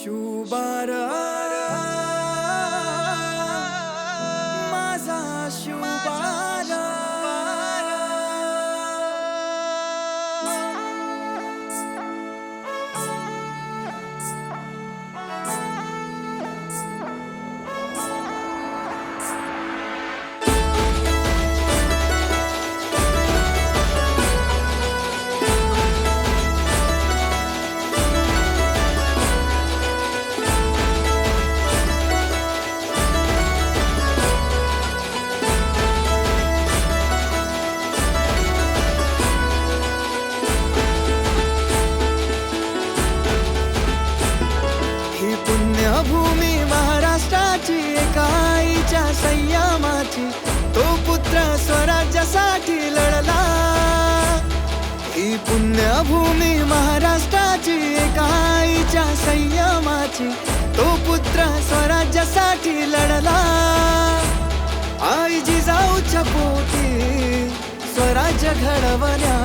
शुबार संयमाची तो पुत्र स्वराज्यासाठी लढला. ही पुण्यभूमी महाराष्ट्राची एका आईच्या संयमाची तो पुत्र स्वराज्यासाठी लढला. आई जिजाऊच्या पोटी स्वराज्य घडवल्या.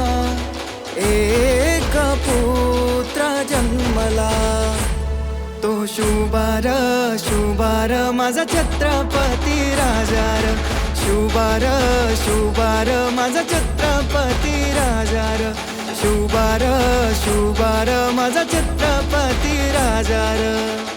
एक पुत्र जन्मला. तो शुभार शुभार माझा छत्रपती राजार. शुभार शुभार माझा छत्रपती राजार. शुभार शुभार माझा छत्रपती राजार.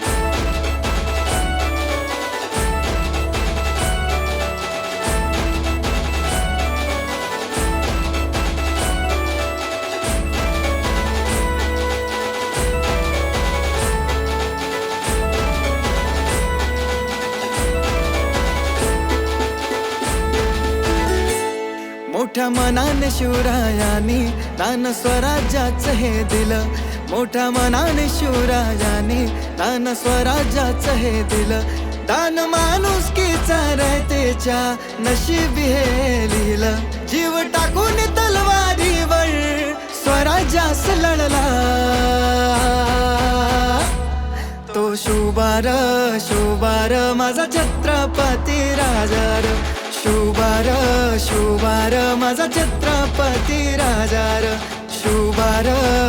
मोठ्या मनाने शिवरायानी तान स्वराज्याचं हे दिलं. मोठ्या मनाने शिवरायानी तान स्वराज्याचं हे दिलं. दान माणुसकीचा रयतेच्या नशीबी हे लिहिलं. जीव टाकून तलवारीवर स्वराज्यास लढला. तो शुभार शुभार माझा छत्रपती राजार शुभार शुभार माझा छत्रपती राजार. शुभार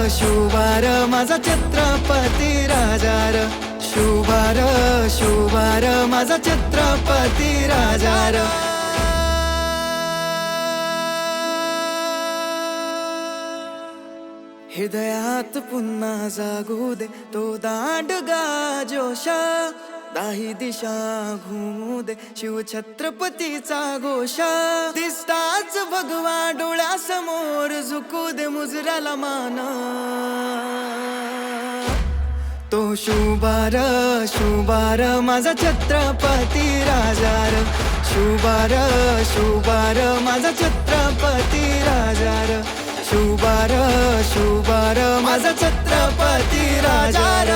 शुभार माझा छत्रपती राजार. शुभार शुभार माझा छत्रपती राजार. हृदयात पुन्हा जागू दे. तो दांडगा जोशा दाही दिशा घुमू दे. शिव छत्रपतीचा घोषा दिसताच भगवा डोळ्यासमोर झुकू दे मुजराला मान. तो शुभार शुभार माझा छत्रपती राजार. शुभार शुभार माझा छत्रपती राजार. माझा छत्रपती राजार